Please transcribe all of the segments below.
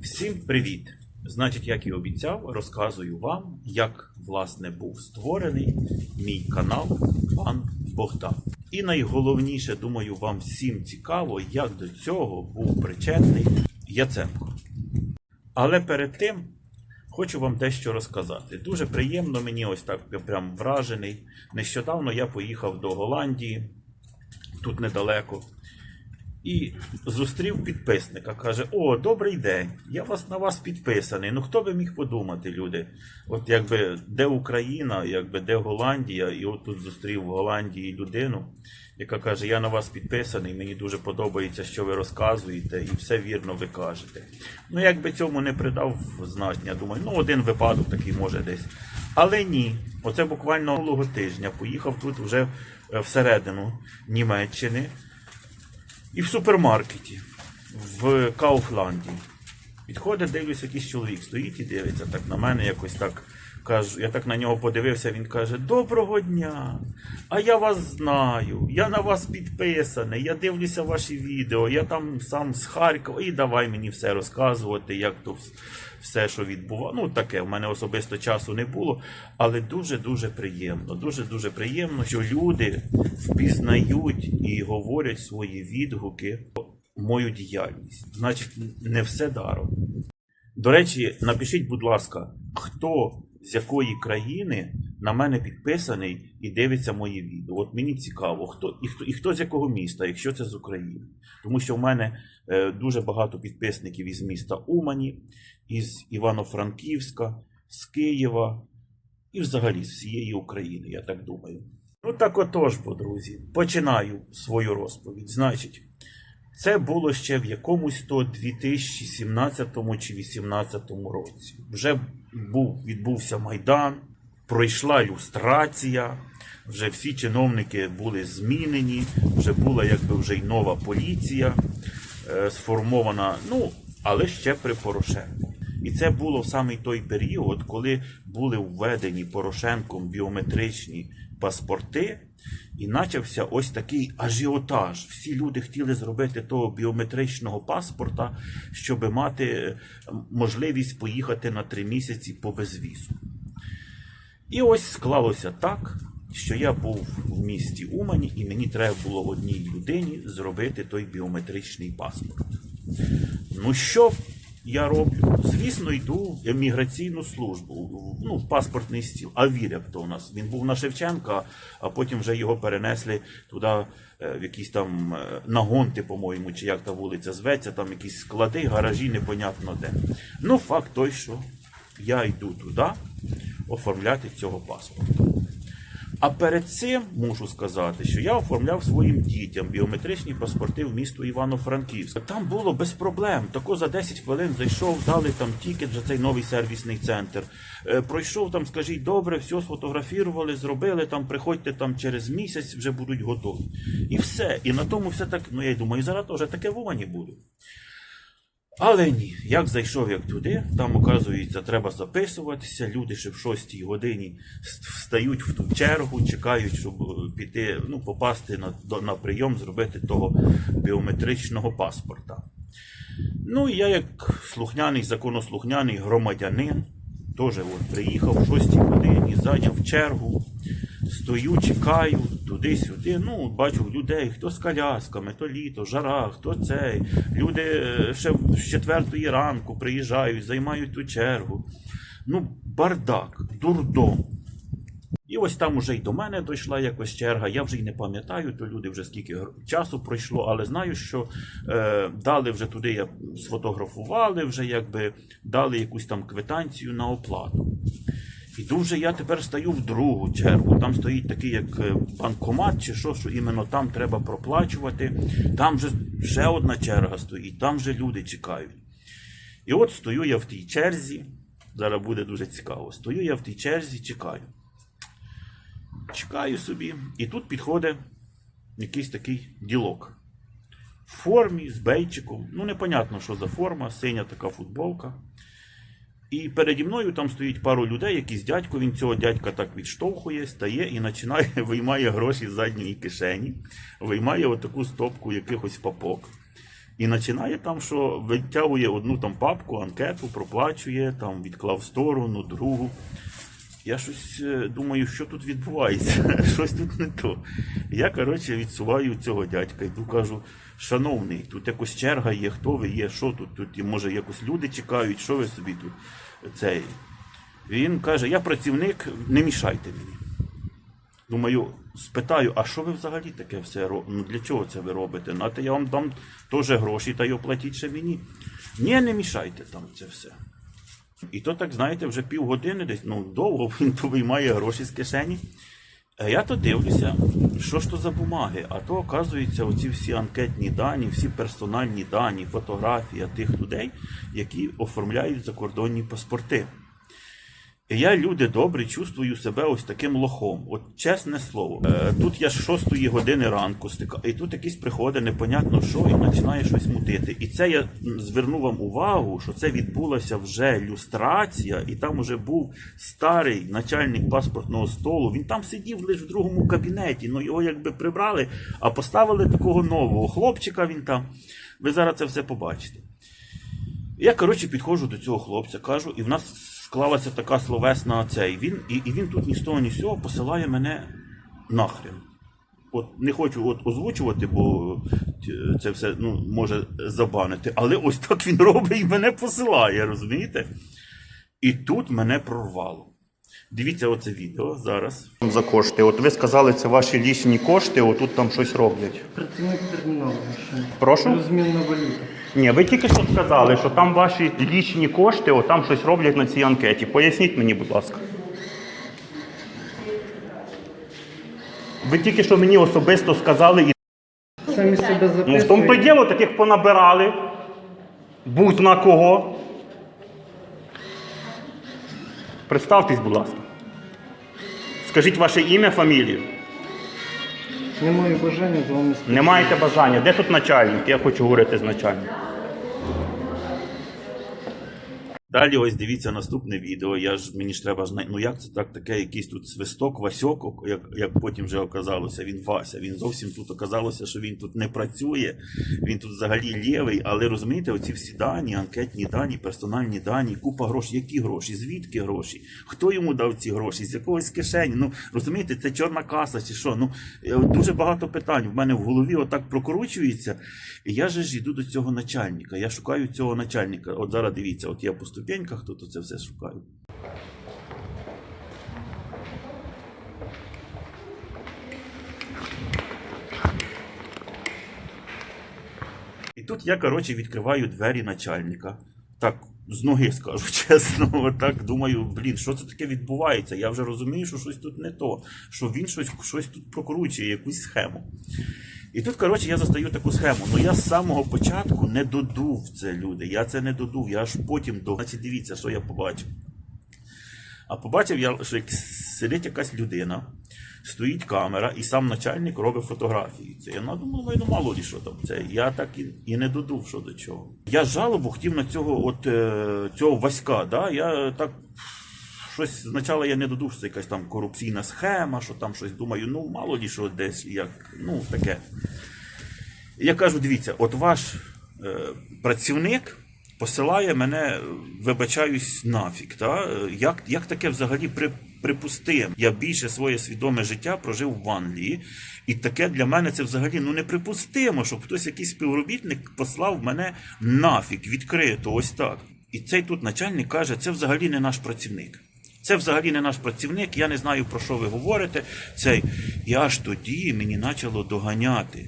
Всім привіт! Значить, як і обіцяв, розказую вам, як власне був створений мій канал Пан Богдан. І найголовніше, думаю, вам всім цікаво, як до цього був причетний Яценко. Але перед тим хочу вам дещо розказати. Дуже приємно мені ось так я прям вражений. Нещодавно я поїхав до Голландії, тут недалеко. І зустрів підписника. Каже: О, добрий день! Я вас на вас підписаний. Ну хто би міг подумати, люди? От якби де Україна, якби де Голландія, і от тут зустрів в Голландії людину, яка каже: Я на вас підписаний, мені дуже подобається, що ви розказуєте, і все вірно ви кажете. Ну, якби цьому не придав значення, думаю, ну один випадок такий може десь. Але ні, оце буквально минулого тижня поїхав тут вже е, всередину Німеччини. І в супермаркеті в Кауфланді. Підходить, дивлюсь, якийсь чоловік стоїть і дивиться так на мене, якось так кажу. Я так на нього подивився, він каже: Доброго дня! А я вас знаю, я на вас підписаний, я дивлюся ваші відео, я там сам з Харкова, і давай мені все розказувати, як то все, що відбувало. Ну, таке, в мене особисто часу не було, але дуже-дуже приємно. Дуже-дуже приємно, що люди впізнають і говорять свої відгуки мою діяльність. Значить, не все даром. До речі, напишіть, будь ласка, хто з якої країни на мене підписаний і дивиться мої відео. От мені цікаво, хто і хто і хто з якого міста, якщо це з України. Тому що в мене е, дуже багато підписників із міста Умані, із Івано-Франківська, з Києва і взагалі з всієї України, я так думаю. Ну так отож, бо, друзі, починаю свою розповідь. Значить, це було ще в якомусь то 2017 чи 2018 році. Вже був, відбувся Майдан, пройшла люстрація, вже всі чиновники були змінені, вже була якби вже й нова поліція е, сформована, ну, але ще при Порошенку. І це було в самий той період, коли були введені Порошенком біометричні паспорти, і почався ось такий ажіотаж. Всі люди хотіли зробити того біометричного паспорта, щоб мати е, можливість поїхати на три місяці по безвізу. І ось склалося так, що я був в місті Умані, і мені треба було одній людині зробити той біометричний паспорт. Ну що я роблю? Звісно, йду в еміграційну службу, ну, в паспортний стіл. А віряк то у нас. Він був на Шевченка, а потім вже його перенесли туди, е, в якісь там е, нагонти, по-моєму, чи як та вулиця зветься, там якісь склади, гаражі, непонятно де. Ну, факт той, що я йду туди оформляти цього паспорта. А перед цим можу сказати, що я оформляв своїм дітям біометричні паспорти в місто Івано-Франківськ. Там було без проблем. Тако за 10 хвилин зайшов, дали там тікет, вже цей новий сервісний центр. Е, пройшов там, скажіть, добре, все сфотографували, зробили там, приходьте там через місяць, вже будуть готові. І все. І на тому все так. Ну я й думаю, зараз теж таке в Умані буде. Але ні, як зайшов як туди, там, оказується, треба записуватися. Люди ще в 6 годині встають в ту чергу, чекають, щоб е, піти, ну, попасти на, на прийом, зробити того біометричного паспорта. Ну, і я, як слухняний, законослухняний громадянин, теж от приїхав в 6 годині, зайняв чергу, стою, чекаю туди-сюди. Ну, бачу людей, хто з колясками, то літо, жара, хто цей. Люди е, ще з четвертої ранку приїжджають, займають ту чергу. Ну, бардак, дурдом. І ось там уже й до мене дійшла якось черга. Я вже й не пам'ятаю, то люди вже скільки часу пройшло, але знаю, що е, дали вже туди, я сфотографували, вже якби дали якусь там квитанцію на оплату. І дуже я тепер стою в другу чергу. Там стоїть такий як е, банкомат, чи що, що іменно там треба проплачувати. Там же ще одна черга стоїть, там же люди чекають. І от стою я в тій черзі. Зараз буде дуже цікаво. Стою я в тій черзі, чекаю. Чекаю собі, і тут підходить якийсь такий ділок. В формі з бейчиком. Ну, непонятно, що за форма, синя така футболка. І переді мною там стоїть пару людей, якийсь дядько, він цього дядька так відштовхує, стає і починає, виймає гроші з задньої кишені, виймає отаку стопку якихось папок. І починає там, що витягує одну там папку, анкету, проплачує, там відклав сторону, другу. Я щось е, думаю, що тут відбувається, щось тут не то. Я, коротше, відсуваю цього дядька, йду кажу, шановний, тут якось черга є, хто ви є, що тут, тут, може, якось люди чекають, що ви собі тут цей. Він каже, я працівник, не мішайте мені. Думаю, спитаю, а що ви взагалі таке все робите? Ну для чого це ви робите? А то я вам дам теж гроші та й оплатіть ще мені. Ні, не мішайте там це все. І то так, знаєте, вже півгодини десь, ну довго він то виймає гроші з кишені. А я то дивлюся, що ж то за бумаги? А то, оказується, оці всі анкетні дані, всі персональні дані, фотографія тих людей, які оформляють закордонні паспорти. Я, люди добрі, чувствую себе ось таким лохом. От чесне слово. Е, тут я з 6 години ранку стика, і тут якийсь приходить, непонятно що, і починає щось мутити. І це я зверну вам увагу, що це відбулася вже люстрація, і там уже був старий начальник паспортного столу. Він там сидів лише в другому кабінеті. Ну його якби прибрали, а поставили такого нового хлопчика. Він там. Ви зараз це все побачите. Я, коротше, підходжу до цього хлопця, кажу, і в нас склалася така словесна цей. Він, і, і він тут ні з того, ні з цього посилає мене нахрен. От не хочу от озвучувати, бо це все ну, може забанити. Але ось так він робить і мене посилає, розумієте? І тут мене прорвало. Дивіться оце відео зараз. За кошти. От ви сказали, це ваші лічні кошти, отут там щось роблять. Працівник терміналу. Прошу? Розмінна валюта. Ні, ви тільки що сказали, що там ваші лічні кошти, о, там щось роблять на цій анкеті. Поясніть мені, будь ласка. Ви тільки що мені особисто сказали, і Самі себе записують. ну, в тому то й діло, таких понабирали. Будь на кого. Представтесь, будь ласка. Скажіть ваше ім'я, фамілію. Не маю бажання з вами спілкуватися. Не маєте бажання. Де тут начальник? Я хочу говорити з начальником. Далі ось дивіться наступне відео. Я ж мені ж треба знайти. Ну як це так, таке якийсь тут свисток, Васьок, як, як потім вже оказалося, він Вася. Він зовсім тут оказалося, що він тут не працює, він тут взагалі лєвий. Але розумієте, оці всі дані, анкетні дані, персональні дані, купа грошей. Які гроші? Звідки гроші? Хто йому дав ці гроші? З якогось кишені? Ну розумієте, це чорна каса чи що? Ну е, дуже багато питань в мене в голові отак прокручується. І я ж йду до цього начальника. Я шукаю цього начальника. От зараз дивіться, от я по ступеньках тут це все шукаю. І тут я, коротше, відкриваю двері начальника. Так, з ноги скажу чесно. Отак думаю, блін, що це таке відбувається? Я вже розумію, що щось тут не то, що він щось, щось тут прокручує, якусь схему. І тут, коротше, я застаю таку схему. Ну я з самого початку не додув це, люди. Я це не додув, я аж потім до. Значить, дивіться, що я побачив. А побачив я, що сидить якась людина, стоїть камера, і сам начальник робить фотографії. Це я надумав, ну мало ли що там. Це я так і, і не додув, що до чого. Я жалобу хотів на цього от е, цього Васька. Да? Я так щось спочатку я не додув, що це якась там корупційна схема, що там щось думаю, ну мало ли що десь як, ну таке. Я кажу, дивіться, от ваш е, працівник посилає мене, вибачаюсь, нафіг. Та? Е, Як, як таке взагалі при, припустимо? Я більше своє свідоме життя прожив в Англії, і таке для мене це взагалі ну, неприпустимо, щоб хтось, якийсь співробітник, послав мене нафіг, відкрито, ось так. І цей тут начальник каже, це взагалі не наш працівник. Це взагалі не наш працівник, я не знаю про що ви говорите. Цей і аж тоді мені почало доганяти.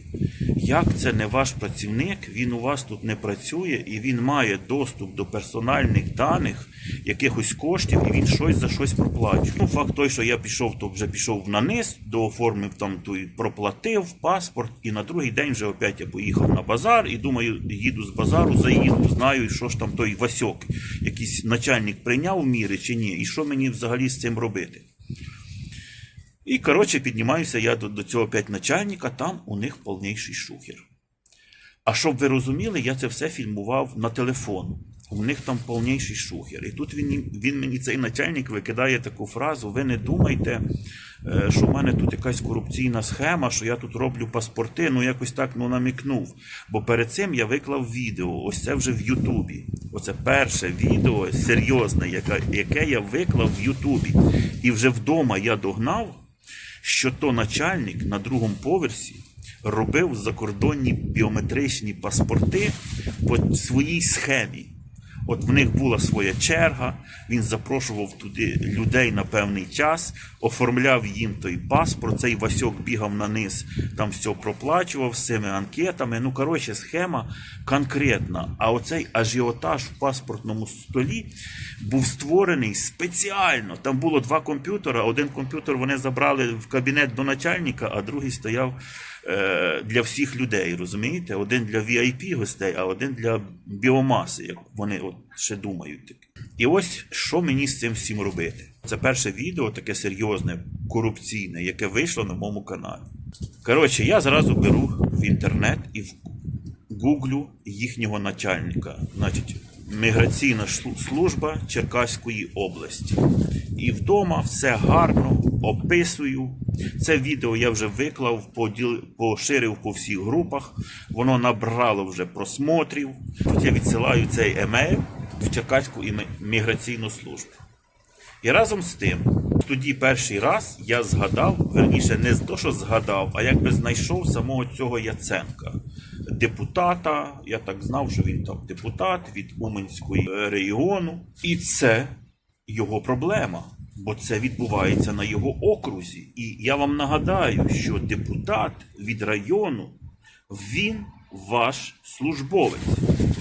Як це не ваш працівник, він у вас тут не працює і він має доступ до персональних даних, якихось коштів, і він щось за щось проплачує. Ну, факт той, що я пішов, то вже пішов на низ, дооформив там той, проплатив паспорт, і на другий день вже опять я поїхав на базар і думаю, їду з базару, заїду, знаю, що ж там той Васьок, якийсь начальник прийняв міри чи ні, і що мені взагалі з цим робити. І, коротше, піднімаюся я до, до цього п'ять начальника, там у них повніший шухер. А щоб ви розуміли, я це все фільмував на телефон. У них там повніший шухер. І тут він, він мені цей начальник викидає таку фразу: ви не думайте, е, що в мене тут якась корупційна схема, що я тут роблю паспорти, ну якось так ну, намікнув. Бо перед цим я виклав відео, ось це вже в Ютубі. Оце перше відео серйозне, яке, яке я виклав в Ютубі. І вже вдома я догнав, що то начальник на другому поверсі робив закордонні біометричні паспорти по своїй схемі. От в них була своя черга, він запрошував туди людей на певний час, оформляв їм той паспорт. Цей Васьок бігав на низ, там все проплачував з цими анкетами. Ну, коротше, схема конкретна. А оцей ажіотаж в паспортному столі був створений спеціально. Там було два комп'ютера. Один комп'ютер вони забрали в кабінет до начальника, а другий стояв для всіх людей. Розумієте? Один для VIP гостей, а один для біомаси, як вони от ще думають. таке. І ось що мені з цим всім робити. Це перше відео, таке серйозне, корупційне, яке вийшло на моєму каналі. Коротше, я зразу беру в інтернет і в гуглю їхнього начальника. Значить, міграційна служба Черкаської області. І вдома все гарно описую. Це відео я вже виклав, поширив по всіх групах. Воно набрало вже просмотрів. Тут я відсилаю цей емейл в Черкаську іме- міграційну службу. І разом з тим, тоді перший раз я згадав, верніше, не то, що згадав, а якби знайшов самого цього Яценка, депутата. Я так знав, що він там депутат від Уманської е, регіону. І це його проблема, бо це відбувається на його окрузі. І я вам нагадаю, що депутат від району він ваш службовець,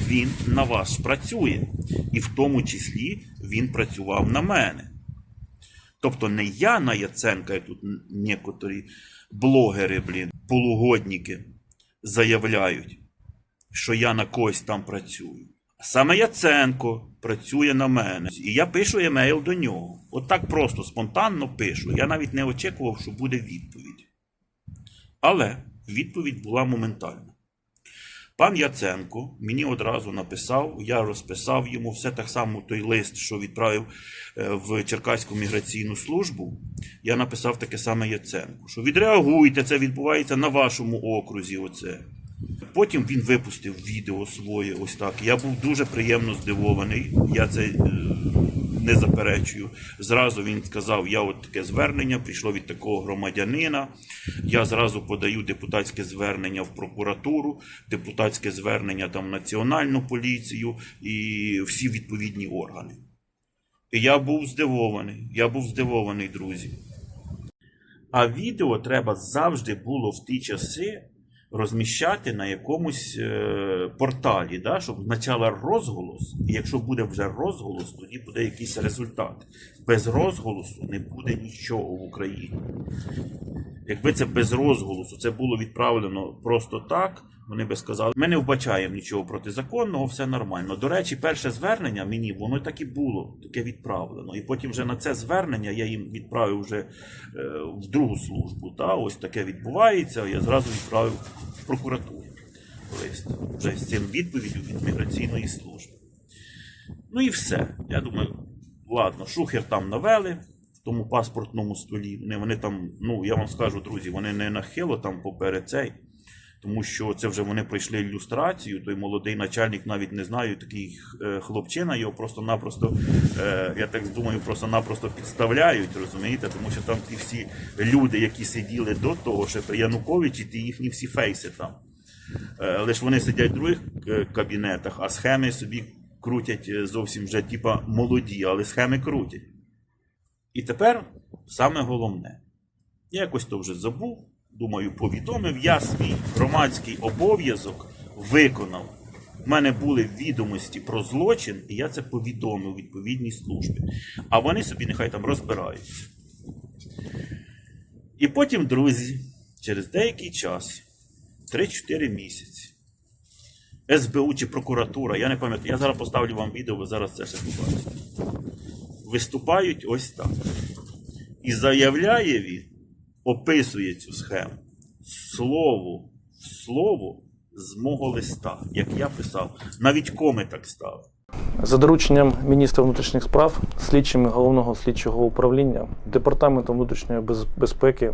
він на вас працює, і в тому числі він працював на мене. Тобто не я на Яценка, як тут некоторі блогери, блін, полугодники заявляють, що я на когось там працюю. Саме Яценко працює на мене. І я пишу емейл до нього. От так просто, спонтанно пишу. Я навіть не очікував, що буде відповідь. Але відповідь була моментальна. Пан Яценко мені одразу написав, я розписав йому все так само той лист, що відправив е, в Черкаську міграційну службу. Я написав таке саме Яценку, що відреагуйте, це відбувається на вашому окрузі. Оце. Потім він випустив відео своє, ось так. Я був дуже приємно здивований. Я це е, не заперечую. Зразу він сказав: я от таке звернення прийшло від такого громадянина. Я зразу подаю депутатське звернення в прокуратуру, депутатське звернення там в національну поліцію і всі відповідні органи. І я був здивований. Я був здивований, друзі. А відео треба завжди було в ті часи розміщати на якомусь е, порталі, да, щоб почала розголос. І якщо буде вже розголос, тоді буде якийсь результат. Без розголосу не буде нічого в Україні. Якби це без розголосу, це було відправлено просто так, вони би сказали, ми не вбачаємо нічого протизаконного, все нормально. До речі, перше звернення мені, воно так і було, таке відправлено. І потім вже на це звернення я їм відправив вже е, в другу службу. Та, ось таке відбувається, я зразу відправив в прокуратуру лист. Вже з цим відповіддю від міграційної служби. Ну і все. Я думаю, ладно, шухер там навели тому паспортному столі. Вони, вони там, ну я вам скажу, друзі, вони не нахило там поперед цей. Тому що це вже вони пройшли ілюстрацію. Той молодий начальник навіть не знаю, такий е, хлопчина, його просто-напросто, е, я так думаю, просто-напросто підставляють, розумієте? Тому що там ті всі люди, які сиділи до того, ще при Януковичі, ті їхні всі фейси там. Е, Лише вони сидять в других кабінетах, а схеми собі крутять зовсім вже типа молоді, але схеми крутять. І тепер саме головне. Я якось то вже забув, думаю, повідомив. Я свій громадський обов'язок виконав. У мене були відомості про злочин, і я це повідомив відповідній службі. А вони собі нехай там розбираються. І потім, друзі, через деякий час, 3-4 місяці, СБУ чи прокуратура, я не пам'ятаю, я зараз поставлю вам відео, ви зараз це ще побачите. Виступають ось так. І заявляє він, описує цю схему слово в слово з мого листа, як я писав. Навіть коми так ставив. За дорученням міністра внутрішніх справ, слідчими головного слідчого управління, департаментом внутрішньої безпеки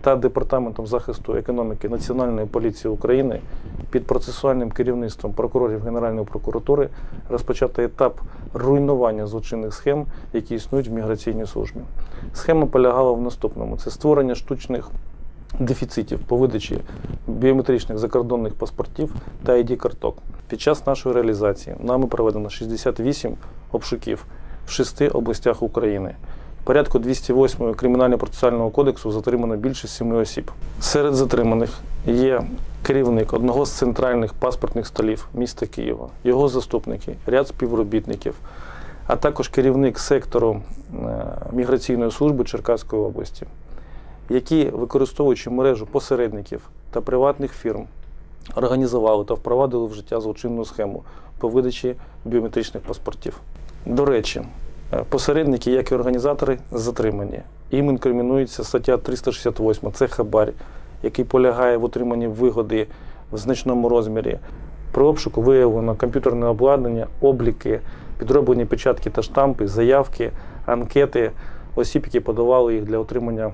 та департаментом захисту економіки Національної поліції України під процесуальним керівництвом прокурорів Генеральної прокуратури розпочато етап руйнування злочинних схем, які існують в міграційній службі. Схема полягала в наступному: це створення штучних дефіцитів по видачі біометричних закордонних паспортів та id карток. Під час нашої реалізації нами проведено 68 обшуків в шести областях України. Порядку 208 Кримінально-процесуального кодексу затримано більше семи осіб. Серед затриманих є керівник одного з центральних паспортних столів міста Києва, його заступники, ряд співробітників, а також керівник сектору е, міграційної служби Черкаської області які, використовуючи мережу посередників та приватних фірм, організували та впровадили в життя злочинну схему по видачі біометричних паспортів. До речі, посередники, як і організатори, затримані. Їм інкримінується стаття 368 це хабар, який полягає в отриманні вигоди в значному розмірі. При обшуку виявлено комп'ютерне обладнання, обліки, підроблені печатки та штампи, заявки, анкети осіб, які подавали їх для отримання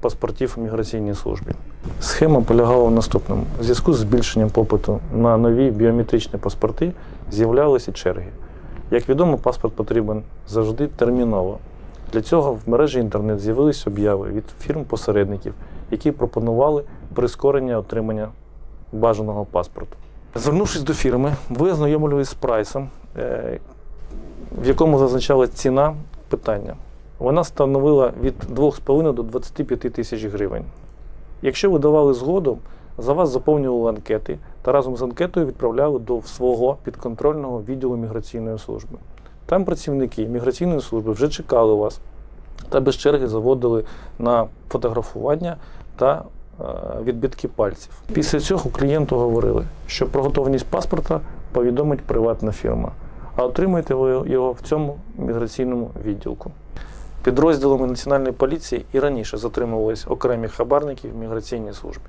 паспортів у міграційній службі. Схема полягала в наступному: в зв'язку з збільшенням попиту на нові біометричні паспорти з'являлися черги. Як відомо, паспорт потрібен завжди терміново. Для цього в мережі інтернет з'явились обяви від фірм-посередників, які пропонували прискорення отримання бажаного паспорту. Звернувшись до фірми, ви ознайомлювалися з прайсом, е, в якому зазначалась ціна питання. Вона становила від 2,5 до 25 тисяч гривень. Якщо ви давали згоду, за вас заповнювали анкети та разом з анкетою відправляли до свого підконтрольного відділу міграційної служби. Там працівники міграційної служби вже чекали вас та без черги заводили на фотографування та е, відбитки пальців. Після цього клієнту говорили, що про готовність паспорта повідомить приватна фірма, а отримаєте ви його в цьому міграційному відділку. Підрозділами Національної поліції і раніше затримувались окремі хабарники в міграційній службі.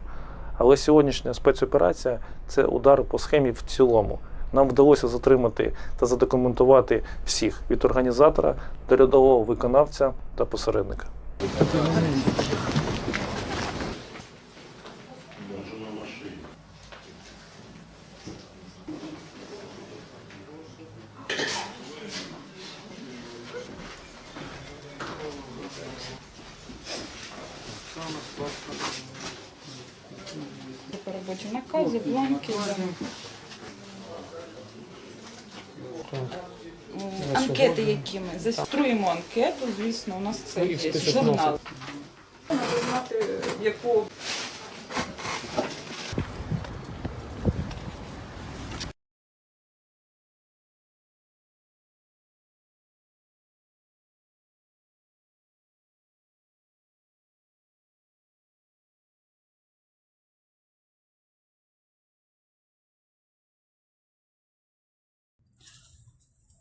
Але сьогоднішня спецоперація це удар по схемі в цілому. Нам вдалося затримати та задокументувати всіх від організатора до рядового виконавця та посередника. По роботі. Накази, бланки. Анкети, які ми заструємо анкету, звісно, у нас це є журнал. Яку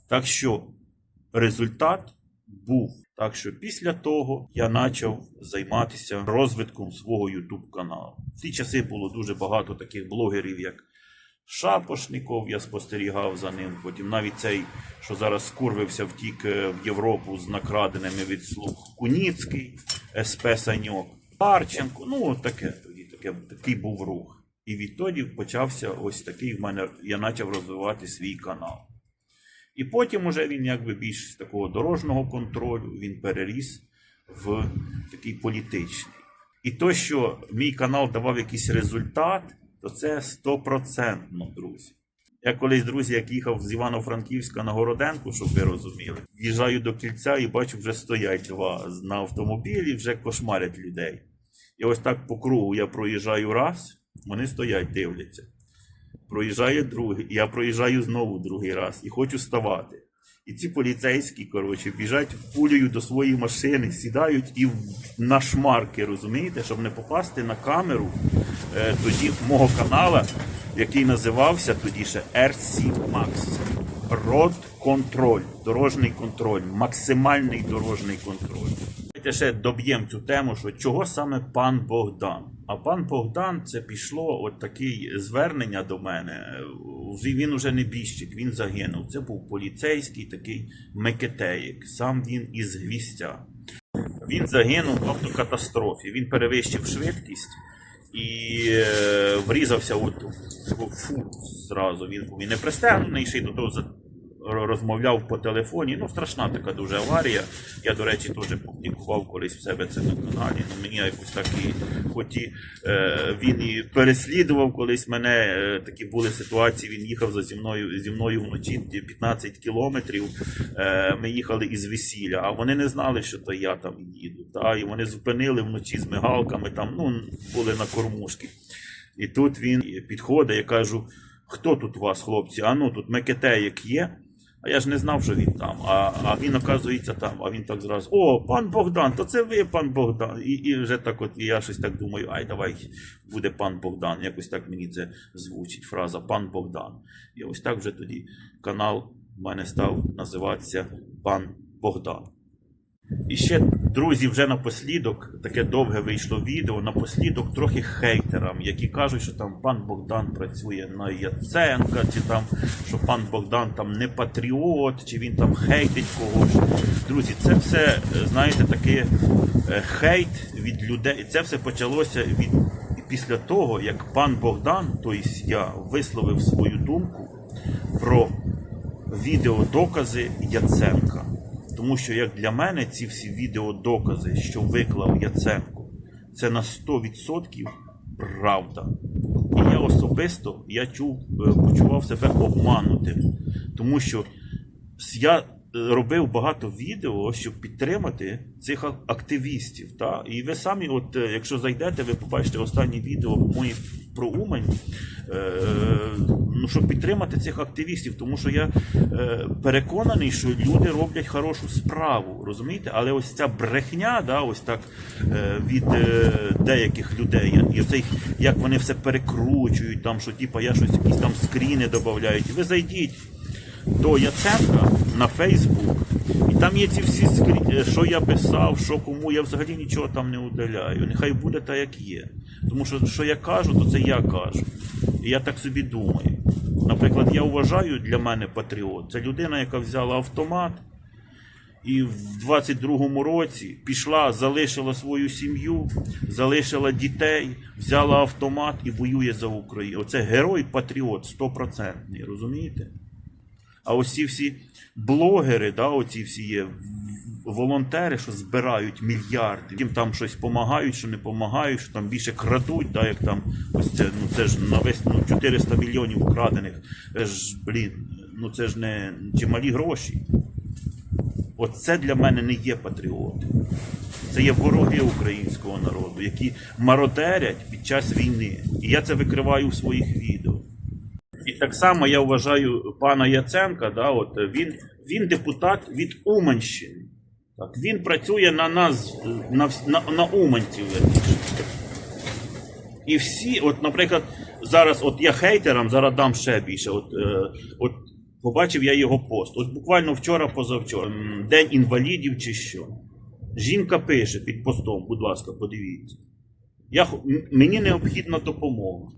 Так що результат був. Так що після того я почав займатися розвитком свого YouTube каналу. В ті часи було дуже багато таких блогерів, як Шапошников, я спостерігав за ним. Потім навіть цей, що зараз скурвився, втік е, в Європу з накраденими від слуг Куніцький, СП Саньок, Харченко. Ну, таке тоді, таке, такий був рух. І відтоді почався ось такий в мене, я почав розвивати свій канал. І потім уже він якби більш з такого дорожнього контролю він переріс в такий політичний. І то, що мій канал давав якийсь результат, то це стопроцентно, друзі. Я колись, друзі, як їхав з Івано-Франківська на Городенку, щоб ви розуміли, в'їжджаю до кільця і бачу, вже стоять два на автомобілі, вже кошмарять людей. І ось так по кругу я проїжджаю раз, вони стоять, дивляться. Проїжджає другий, я проїжджаю знову другий раз і хочу ставати. І ці поліцейські, коротше, біжать пулею до своєї машини, сідають і на шмарки, розумієте, щоб не попасти на камеру е, тоді мого канала, який називався тоді ще RC Max. Род контроль, дорожній контроль, максимальний дорожній контроль. Давайте ще доб'ємо цю тему, що чого саме пан Богдан? А пан Богдан це пішло от таке звернення до мене він уже не біжчик, він загинув. Це був поліцейський такий Мекетеєк. Сам він із гвістя. Він загинув в автокатастрофі. Він перевищив швидкість і е, врізався от фуру зразу. Він був і не пристегнений, ще й до того розмовляв по телефоні. Ну, страшна така дуже аварія. Я, до речі, теж публікував колись в себе це на каналі. Ну, мені якось так хоч і е, він і переслідував колись мене. Е, такі були ситуації. Він їхав за зі мною зі мною вночі 15 кілометрів. Е, ми їхали із весілля, а вони не знали, що то я там їду. Та, і вони зупинили вночі з мигалками, там ну, були на кормушки. І тут він підходить, я кажу: хто тут у вас, хлопці? А ну тут Мекетеєк є. А я ж не знав, що він там. А, а він, оказується, там. А він так зразу: О, пан Богдан, то це ви, пан Богдан. І, і вже так, от і я щось так думаю, ай, давай буде пан Богдан. Якось так мені це звучить фраза пан Богдан. І ось так вже тоді канал в мене став називатися Пан Богдан. І ще, друзі, вже напослідок, таке довге вийшло відео, напослідок трохи хейтерам, які кажуть, що там пан Богдан працює на Яценка, чи там, що пан Богдан там не патріот, чи він там хейтить когось. Друзі, це все, е, знаєте, такий е, хейт від людей. Це все почалося від після того, як пан Богдан, тобто я, висловив свою думку про відеодокази Яценка. Тому що, як для мене, ці всі відеодокази, що виклав Яценко, це на 100% правда. І я особисто я чув, е, почував себе обманутим, тому що я е, робив багато відео, щоб підтримати цих активістів. Та? І ви самі, от, е, якщо зайдете, ви побачите останні відео мої про Умань, е, ну, щоб підтримати цих активістів, тому що я е, переконаний, що люди роблять хорошу справу, розумієте? Але ось ця брехня, да, ось так е, від е, деяких людей, і оцей, як вони все перекручують, там, що типу, я щось якісь там скріни додають. Ви зайдіть до Яценка на Фейсбук, і там є ці всі скрі... е, що я писав, що кому, я взагалі нічого там не удаляю. Нехай буде так, як є. Тому що що я кажу, то це я кажу. І я так собі думаю. Наприклад, я вважаю для мене патріот. Це людина, яка взяла автомат і в 22-му році пішла, залишила свою сім'ю, залишила дітей, взяла автомат і воює за Україну. Оце герой-патріот, стопроцентний, розумієте? А ось ці всі блогери, да, оці всі є волонтери, що збирають мільярди, їм там щось допомагають, що не допомагають, що там більше крадуть, да, як там ось це, ну це ж на весь ну, 400 мільйонів вкрадених. Це ж, блін, ну це ж не чималі гроші. Оце для мене не є патріоти. Це є вороги українського народу, які мародерять під час війни. І я це викриваю в своїх відео. Так само я вважаю пана Яценка, да, от він, він депутат від Уманщини. Так, він працює на нас, на, на, на уманців. І всі, от, наприклад, зараз, от я хейтерам зараз дам ще більше. От, е, от побачив я його пост. От буквально вчора, позавчора, День інвалідів чи що. Жінка пише під постом, будь ласка, подивіться. Я, мені необхідна допомога.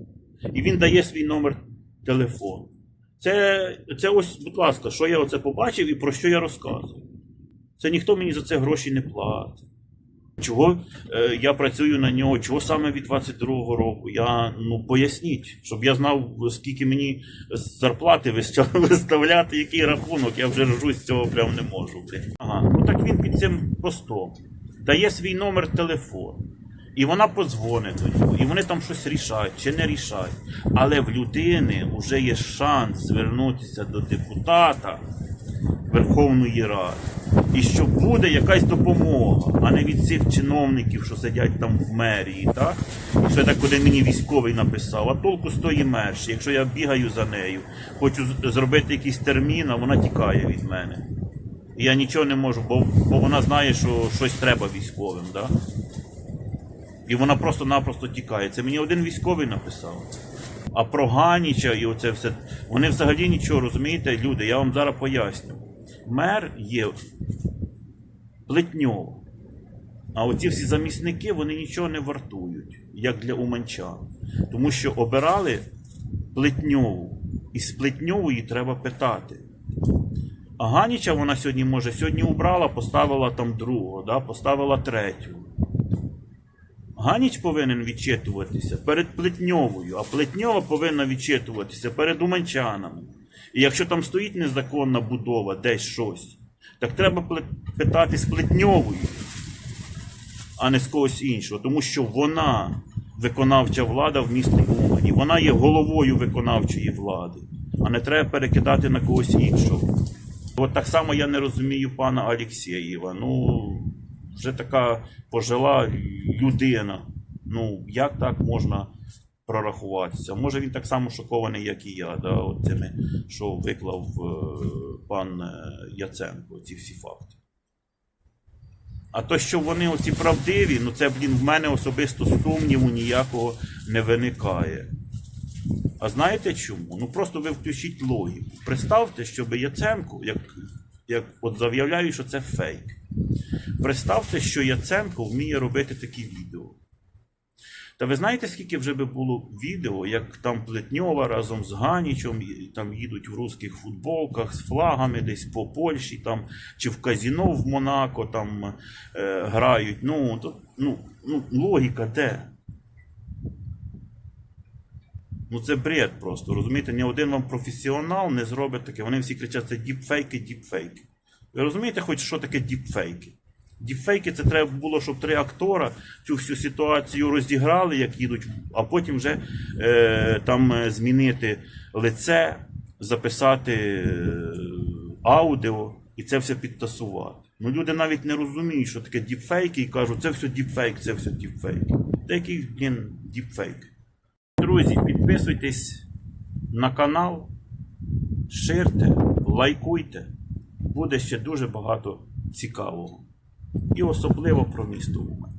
І він дає свій номер телефону. Це, це ось, будь ласка, що я оце побачив і про що я розказую. Це ніхто мені за це гроші не платить. Чого е, я працюю на нього, чого саме від 22-го року? Я ну поясніть, щоб я знав, скільки мені зарплати виставляти, який рахунок. Я вже ржусь цього прям не можу. Ага, ну так він під цим постом дає свій номер телефону. І вона подзвонить до нього, і вони там щось рішають чи не рішають. Але в людини вже є шанс звернутися до депутата Верховної Ради. І що буде якась допомога, а не від цих чиновників, що сидять там в мерії, так? Що так, коли мені військовий написав, а толку з тої мерші, якщо я бігаю за нею, хочу зробити якийсь термін, а вона тікає від мене. І я нічого не можу, бо, бо вона знає, що щось треба військовим, так? І вона просто-напросто тікає. Це мені один військовий написав. А про Ганіча і оце все. Вони взагалі нічого, розумієте, люди, я вам зараз поясню. Мер є Плетньов. А оці всі замісники вони нічого не вартують, як для уманчан. Тому що обирали Плетньову. І з Плетньової треба питати. А Ганіча вона сьогодні може сьогодні убрала, поставила там другого, да, поставила третю. Ганіч повинен відчитуватися перед Плетньовою, а Плетньова повинна відчитуватися перед Уманчанами. І якщо там стоїть незаконна будова, десь щось, так треба питати з Плетньовою, а не з когось іншого, тому що вона виконавча влада в місті Умані. Вона є головою виконавчої влади, а не треба перекидати на когось іншого. От так само я не розумію пана Алєксєєва. Ну, вже така пожила людина. Ну, як так можна прорахуватися? Може він так само шокований, як і я, да, от цими, що виклав е, пан е, Яценко, ці всі факти. А то, що вони оці правдиві, ну це, блін, в мене особисто сумніву ніякого не виникає. А знаєте чому? Ну просто ви включіть логіку. Представте, щоб Яценко, як, як от заявляю, що це фейк. Представте, що Яценко вміє робити такі відео. Та ви знаєте, скільки вже би було відео, як там Плетньова разом з Ганічем там їдуть в русських футболках з флагами десь по Польщі, там, чи в казіно в Монако там е, грають. Ну, то, ну, ну, логіка де? Ну це бред просто. Розумієте, ні один вам професіонал не зробить таке. Вони всі кричать, це діпфейки, діпфейки. Ви розумієте, хоч що таке діпфейки? Діпфейки це треба було, щоб три актора цю всю ситуацію розіграли, як їдуть, а потім вже е, там е, змінити лице, записати е, аудіо і це все підтасувати. Ну люди навіть не розуміють, що таке діпфейки, і кажуть, це все діпфейк, це все діпфейк. Та який, блін, діпфейк? Друзі, підписуйтесь на канал, ширте, лайкуйте. Буде ще дуже багато цікавого. І особливо про місто Умань.